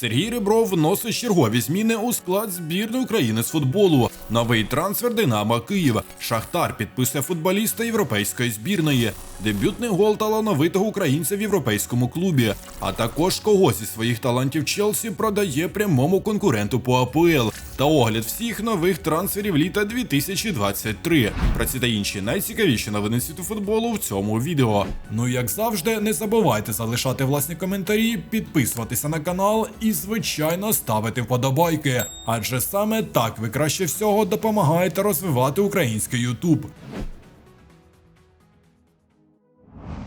Сергій Ребров вносить чергові зміни у склад збірної України з футболу. Новий трансфер Динамо Київ. Шахтар підписує футболіста європейської збірної. Дебютний гол талановитого українця в європейському клубі. А також кого зі своїх талантів Челсі продає прямому конкуренту по АПЛ. Та огляд всіх нових трансферів літа 2023. Про ці та інші найцікавіші новини світу футболу в цьому відео. Ну як завжди, не забувайте залишати власні коментарі, підписуватися на канал і, звичайно, ставити вподобайки. Адже саме так ви краще всього допомагаєте розвивати український Ютуб.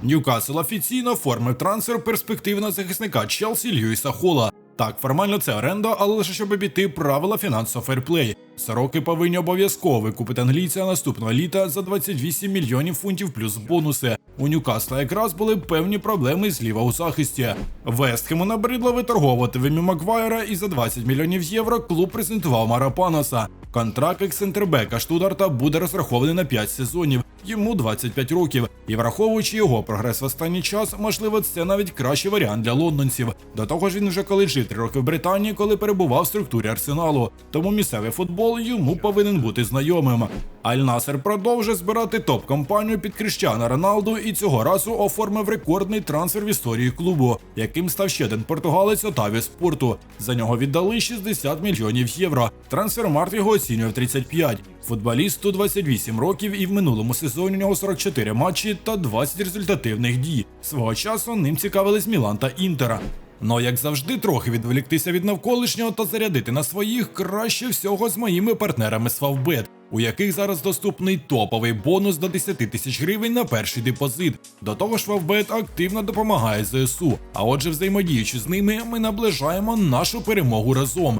Ньюкасл офіційно оформив трансфер перспективного захисника Челсі Льюіса Хола. Так, формально це оренда, але лише щоб обійти правила фінансового ферплей. Сороки повинні обов'язково викупити англійця наступного літа за 28 мільйонів фунтів плюс бонуси. У Ньюкасла якраз були певні проблеми зліва у захисті. Вестхему набридло виторговувати Вемі Маквайера і за 20 мільйонів євро клуб презентував Мара Панаса. Контракт ексцентрбека Штударта буде розрахований на 5 сезонів, йому 25 років. І враховуючи його прогрес в останній час, можливо, це навіть кращий варіант для лондонців. До того ж, він вже коли жив 3 роки в Британії, коли перебував в структурі арсеналу. Тому місцевий футбол йому повинен бути знайомим. Аль Насер продовжує збирати топ-компанію під Кріштіана Роналду і цього разу оформив рекордний трансфер в історії клубу, яким став ще один португалець Отаві Спорту. За нього віддали 60 мільйонів євро. Трансфермарт його оцінює в 35. Футболісту 28 років і в минулому сезоні у нього 44 матчі та 20 результативних дій. Свого часу ним цікавились Мілан та Інтера. Но як завжди, трохи відволіктися від навколишнього та зарядити на своїх краще всього з моїми партнерами з Favbet, у яких зараз доступний топовий бонус до 10 тисяч гривень на перший депозит. До того ж, Favbet активно допомагає ЗСУ. А отже, взаємодіючи з ними, ми наближаємо нашу перемогу разом.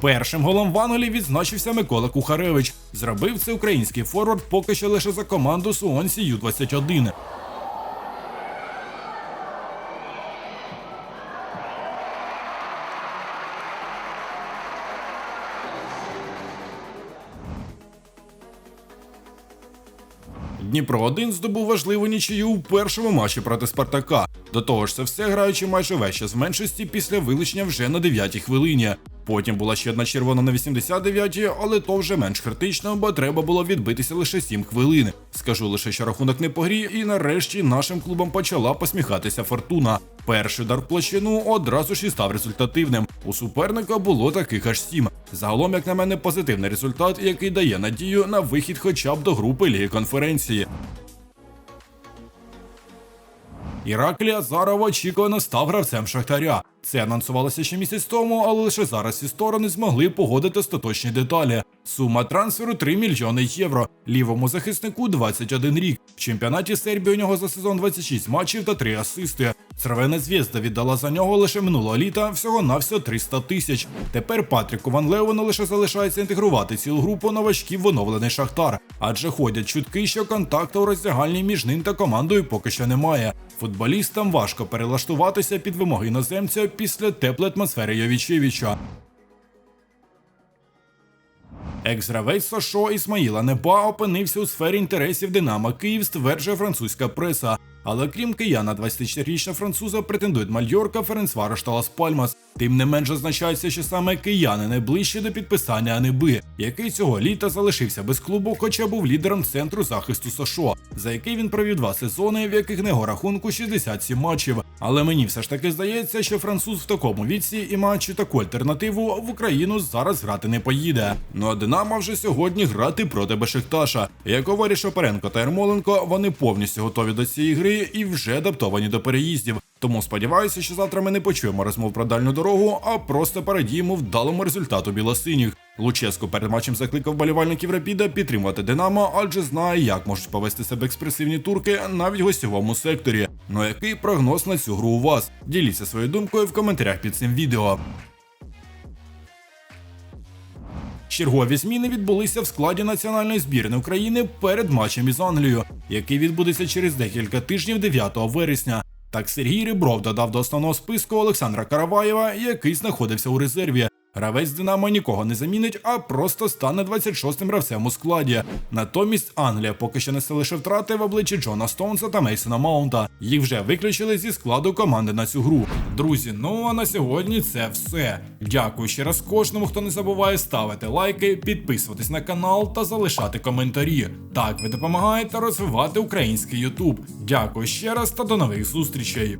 Першим голом в Англії відзначився Микола Кухаревич. Зробив це український форвард поки що лише за команду Суонсі Ю-21. Дніпро 1 здобув важливу нічию у першому матчі проти Спартака. До того ж, це все граючи майже весь час в меншості після вилучення вже на 9-й хвилині. Потім була ще одна червона на 89-й, але то вже менш критично, бо треба було відбитися лише 7 хвилин. Скажу лише, що рахунок не по грі, і нарешті нашим клубам почала посміхатися фортуна. Перший удар в площину одразу ж і став результативним. У суперника було таких аж сім. Загалом, як на мене, позитивний результат, який дає надію на вихід хоча б до групи Ліги конференції. Іраклі Азаров очікувано став гравцем Шахтаря. Це анонсувалося ще місяць тому, але лише зараз ці сторони змогли погодити остаточні деталі. Сума трансферу 3 мільйони євро. Лівому захиснику 21 рік. В чемпіонаті Сербії у нього за сезон 26 матчів та 3 асисти. Цервена звізда віддала за нього лише минулого літа всього навсього 300 тисяч. Тепер Патріку Ван Леону лише залишається інтегрувати цілу групу новачків в оновлений Шахтар, адже ходять чутки, що контакту у роздягальні між ним та командою поки що немає. Футболістам важко перелаштуватися під вимоги іноземця після теплої атмосфери Йовічевича. Екс-гравець Сашо Ісмаїла Неба опинився у сфері інтересів Динамо Київ, стверджує французька преса. Але крім кияна, 24-річного француза претендують Мальорка, Ференцварош та Лас Пальмас. Тим не менш означається, що саме кияни найближчі до підписання Аниби, який цього літа залишився без клубу, хоча був лідером центру захисту Сашо, за який він провів два сезони, в яких його рахунку 67 матчів. Але мені все ж таки здається, що француз в такому віці і маючи таку альтернативу в Україну зараз грати не поїде. Ну а Динамо вже сьогодні грати проти Бешикташа. Як говорять Шапаренко та Ермоленко, вони повністю готові до цієї гри і вже адаптовані до переїздів. Тому сподіваюся, що завтра ми не почуємо розмов про дальню дорогу, а просто порадіємо вдалому результату білосиніх. Луческо перед матчем закликав болівальників Рапіда підтримувати Динамо, адже знає, як можуть повести себе експресивні турки навіть в гостєвому секторі. Ну який прогноз на цю гру у вас? Діліться своєю думкою в коментарях під цим відео. Чергові зміни відбулися в складі національної збірної України перед матчем із Англією, який відбудеться через декілька тижнів 9 вересня. Так Сергій Рибров додав до основного списку Олександра Караваєва, який знаходився у резерві. Гравець Динамо нікого не замінить, а просто стане 26-м гравцем у складі. Натомість Англія поки що несе лише втрати в обличчі Джона Стоунса та Мейсона Маунта. Їх вже виключили зі складу команди на цю гру. Друзі, ну а на сьогодні це все. Дякую ще раз кожному, хто не забуває ставити лайки, підписуватись на канал та залишати коментарі. Так ви допомагаєте розвивати український Ютуб. Дякую ще раз та до нових зустрічей.